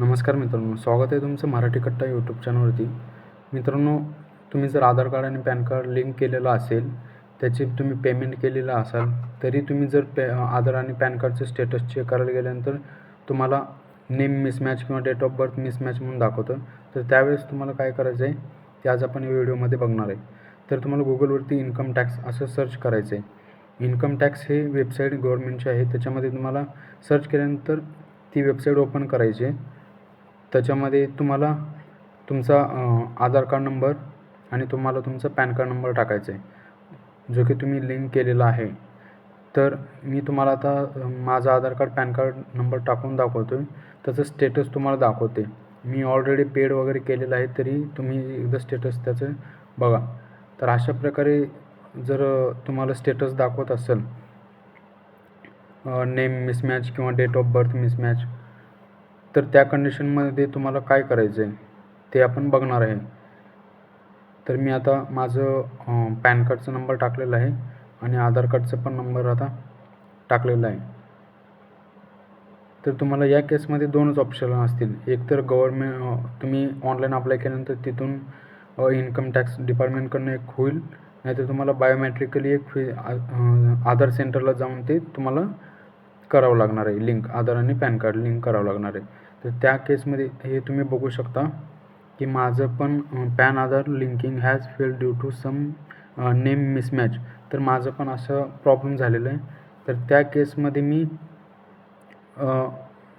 नमस्कार मित्रांनो स्वागत आहे तुमचं मराठी कट्टा यूट्यूब चॅनलवरती मित्रांनो तुम्ही जर आधार कार्ड आणि पॅन कार्ड लिंक केलेलं असेल त्याची तुम्ही पेमेंट केलेलं असाल तरी तुम्ही जर पे आधार आणि पॅन कार्डचे स्टेटस चेक करायला गेल्यानंतर तुम्हाला नेम मिसमॅच किंवा डेट ऑफ बर्थ मिसमॅच म्हणून दाखवतं. तर त्यावेळेस तुम्हाला काय करायचं आहे ते आज आपण या व्हिडिओमध्ये बघणार आहे. तर तुम्हाला गुगलवरती इन्कम टॅक्स असं सर्च करायचं आहे इन्कम टॅक्स हे वेबसाईट गव्हर्नमेंटची आहे त्याच्यामध्ये तुम्हाला सर्च केल्यानंतर ती वेबसाईट ओपन करायची आहे. त्याच्यामध्ये तुम्हाला तुमचा आधार कार्ड नंबर आणि तुम्हाला तुमचा पॅन कार्ड नंबर टाकायचं आहे जो की तुम्ही लिंक केलेला आहे. तर मी तुम्हाला आता माझा Aadhaar card PAN card number टाकून दाखवतो आहे त्याचं स्टेटस तुम्हाला दाखवते. मी ऑलरेडी पेड वगैरे केलेलं आहे तरी तुम्ही एकदा स्टेटस त्याचं बघा. तर अशा प्रकारे जर तुम्हाला स्टेटस दाखवत असेल नेम मिसमॅच किंवा डेट ऑफ बर्थ मिसमॅच तर त्या कंडिशनमध्ये तुम्हाला काय करायचं आहे ते आपण बघणार आहे. तर मी आता माझं पॅन कार्डचा नंबर टाकलेला आहे आणि आधार कार्डचा पण नंबर आता टाकलेला आहे. तर तुम्हाला या केसमध्ये दोनच ऑप्शन असतील. एक तर गव्हर्मेंट तुम्ही ऑनलाईन अप्लाय केल्यानंतर तिथून इन्कम टॅक्स डिपार्टमेंटकडनं एक होईल. नाहीतर तुम्हाला बायोमॅट्रिकली एक फी आधार सेंटरला जाऊन ते तुम्हाला करावं लागणार आहे. लिंक आधार आणि पॅन कार्ड लिंक करावं लागणार आहे. तर त्या केसमध्ये हे तुम्ही बघू शकता की माझं पण PAN Aadhaar linking has fail due to some name mismatch तर माझं पण असं प्रॉब्लेम झालेलं आहे. तर त्या केसमध्ये मी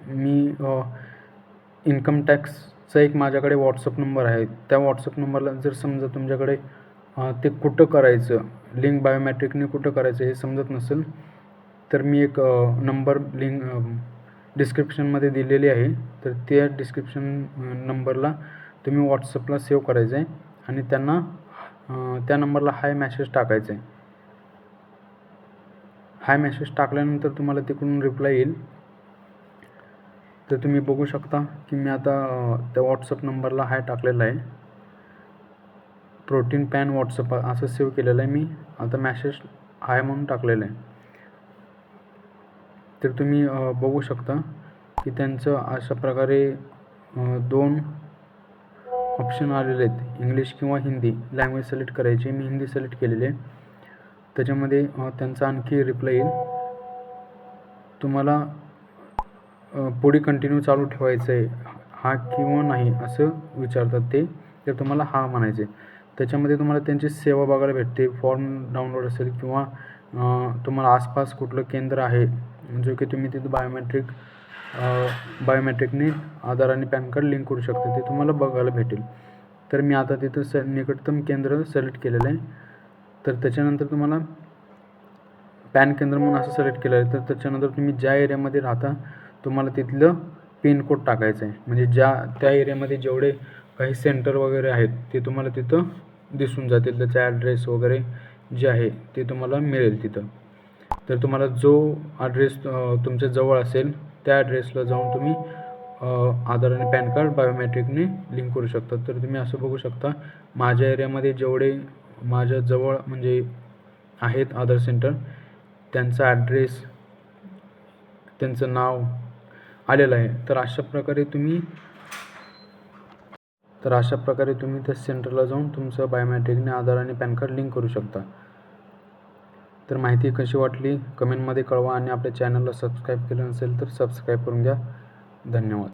मी इन्कम टॅक्सचा एक माझ्याकडे व्हॉट्सअप नंबर आहे. त्या व्हॉट्सअप नंबरला जर समजा तुमच्याकडे ते कुठं करायचं लिंक बायोमॅट्रिकने कुठं करायचं हे समजत नसेल तर मी एक नंबर लिंक डिस्क्रिप्शनमध्ये दिलेली आहे. तर त्या डिस्क्रिप्शन नंबरला तुम्ही व्हॉट्सअपला सेव्ह करायचं आहे आणि त्यांना त्या नंबरला हाय मॅसेज टाकायचं आहे. हाय मॅसेज टाकल्यानंतर तुम्हाला तिकडून रिप्लाय येईल. तर तुम्ही बघू शकता की मी आता त्या व्हॉट्सअप नंबरला हाय टाकलेला आहे. प्रोटीन पॅन व्हॉट्सअप असं सेव्ह केलेलं आहे मी. आता मॅसेज हाय म्हणून टाकलेलं आहे. तर तुम्ही बघू शकता की त्यांचं अशा प्रकारे दोन ऑप्शन आलेले आहेत. इंग्लिश किंवा हिंदी. लँग्वेज सिलेक्ट करायची. मी हिंदी सिलेक्ट केलेली. आहे त्याच्यामध्ये त्यांचा आणखी रिप्लाय येईल. तुम्हाला पुढे कंटिन्यू चालू ठेवायचं आहे हा किंवा नाही असं विचारतात ते. तर तुम्हाला हा म्हणायचे त्याच्यामध्ये तुम्हाला त्यांची सेवा बघायला भेटते. फॉर्म डाउनलोड असेल किंवा तुम्हाला आसपास कुठलं केंद्र आहे म्हणजे की तुम्ही तिथं बायोमेट्रिक बायोमेट्रिकने आधार आणि पॅन कार्ड लिंक करू शकता. ते तुम्हाला बघायला भेटेल. तर मी आता तिथं स निकटतम केंद्र सिलेक्ट केलेलं आहे. तर त्याच्यानंतर तुम्हाला पॅन केंद्र म्हणून असं सिलेक्ट केलं आहे. तर त्याच्यानंतर तुम्ही ज्या एरियामध्ये राहता तुम्हाला तिथलं पिनकोड टाकायचं आहे. म्हणजे ज्या त्या एरियामध्ये जेवढे काही सेंटर वगैरे आहेत ते तुम्हाला तिथं दिसून जातील. त्याचा ॲड्रेस वगैरे जे आहे ते तुम्हाला मिळेल तिथं. तर तुम्हाला जो ॲड्रेस तुमच्या जवळ असेल त्या ॲड्रेसला जाऊन तुम्ही आधार आणि पॅन कार्ड बायोमेट्रिकने लिंक करू शकता. तर तुम्ही असं बघू शकता माझ्या एरियामध्ये जेवढे माझ्या जवळ म्हणजे आहेत आधार सेंटर त्यांचा ॲड्रेस त्यांचं नाव आलेलं आहे. तर अशा प्रकारे तुम्ही तर अशा प्रकारे तुम्ही त्या सेंटरला जाऊन तुमचं बायोमॅट्रिकने आधार आणि पॅन कार्ड लिंक करू शकता. तर माहिती कशी वाटली कमेंटमध्ये कळवा आणि आपल्या चॅनलला सबस्क्राईब केलं नसेल तर सबस्क्राईब करून घ्या. धन्यवाद.